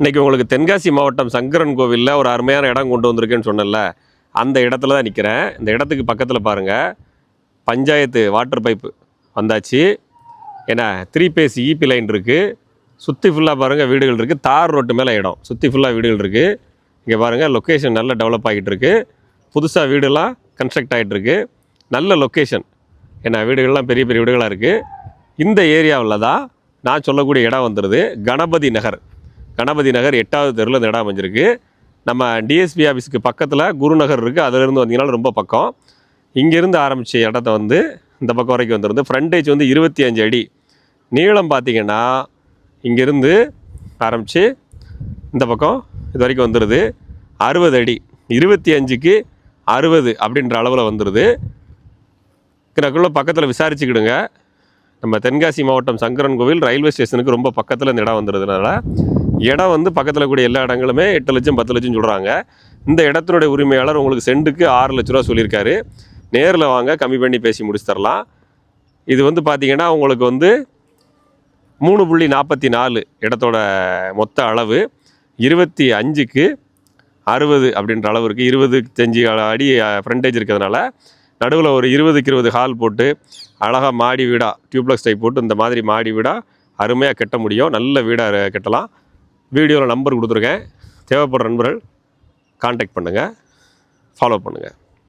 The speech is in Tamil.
இன்றைக்கி உங்களுக்கு தென்காசி மாவட்டம் சங்கரன் கோவிலில் ஒரு அருமையான இடம் கொண்டு வந்திருக்கேன்னு சொன்னேன்ல. அந்த இடத்துல தான் நிற்கிறேன் இந்த இடத்துக்கு பக்கத்தில் பாருங்கள் பஞ்சாயத்து வாட்டர் பைப்பு வந்தாச்சு. ஏன்னா த்ரீ பேஸ் ஈபி லைன் இருக்குது சுற்றி ஃபுல்லாக பாருங்கள் வீடுகள் இருக்குது தார் ரோட்டு மேலே இடம். சுற்றி ஃபுல்லாக வீடுகள் இருக்குது இங்கே பாருங்கள் லொக்கேஷன் நல்ல டெவலப் ஆகிட்டு இருக்கு. புதுசாக வீடுலாம் கன்ஸ்ட்ரக்ட் ஆகிட்டுருக்கு நல்ல லொக்கேஷன் ஏன்னா வீடுகள்லாம் பெரிய பெரிய வீடுகளாக இருக்குது இந்த ஏரியாவில் தான் நான் சொல்லக்கூடிய இடம் வந்துடுது கணபதி நகர். கணபதி நகர் எட்டாவது தெருவில் இந்த இடம் அமைஞ்சிருக்கு. நம்ம டிஎஸ்பி ஆஃபீஸுக்கு பக்கத்தில் குருநகர் இருக்குது அதிலிருந்து வந்தீங்கன்னா ரொம்ப பக்கம். இங்கேருந்து ஆரம்பித்த இடத்த வந்து இந்த பக்கம் வரைக்கும் வந்துருந்து ஃப்ரண்டேஜ் வந்து இருபத்தி அஞ்சு அடி. நீளம் பார்த்தீங்கன்னா இங்கேருந்து ஆரம்பித்து இந்த பக்கம் இது வரைக்கும் வந்துடுது அறுபது அடி. இருபத்தி அஞ்சுக்கு அறுபது அப்படின்ற அளவில் வந்துடுது எனக்குள்ள பக்கத்தில் விசாரிச்சுக்கிடுங்க. நம்ம தென்காசி மாவட்டம் சங்கரன் கோவில் ரயில்வே ஸ்டேஷனுக்கு ரொம்ப பக்கத்தில் இந்த இடம் வந்துடுறதுனால இடம் வந்து பக்கத்தில் கூடிய எல்லா இடங்களுமே எட்டு லட்சம் பத்து லட்சம் சொல்கிறாங்க இந்த இடத்தினுடைய உரிமையாளர் உங்களுக்கு செண்டுக்கு ஆறு லட்ச ரூபா சொல்லியிருக்காரு. நேரில் வாங்க கம்மி பண்ணி பேசி முடிச்சு தரலாம். இது வந்து பார்த்திங்கன்னா உங்களுக்கு வந்து மூணு புள்ளி நாற்பத்தி நாலு இடத்தோட மொத்த அளவு. இருபத்தி அஞ்சுக்கு அறுபது அப்படின்ற அளவு இருக்குது இருபத்தஞ்சு அடி ஃப்ரண்டேஜ் இருக்கிறதுனால நடுவில் ஒரு இருபதுக்கு இருபது ஹால் போட்டு அழகாக மாடி வீடாக டியூப்ளக்ஸ் டைப் போட்டு இந்த மாதிரி மாடி வீடாக அருமையாக கட்ட முடியும். நல்ல வீடாக கட்டலாம். வீடியோவில் நம்பர் கொடுத்துருக்கேன். தேவைப்படுற நண்பர்கள் காண்டாக்ட் பண்ணுங்கள் ஃபாலோ பண்ணுங்கள்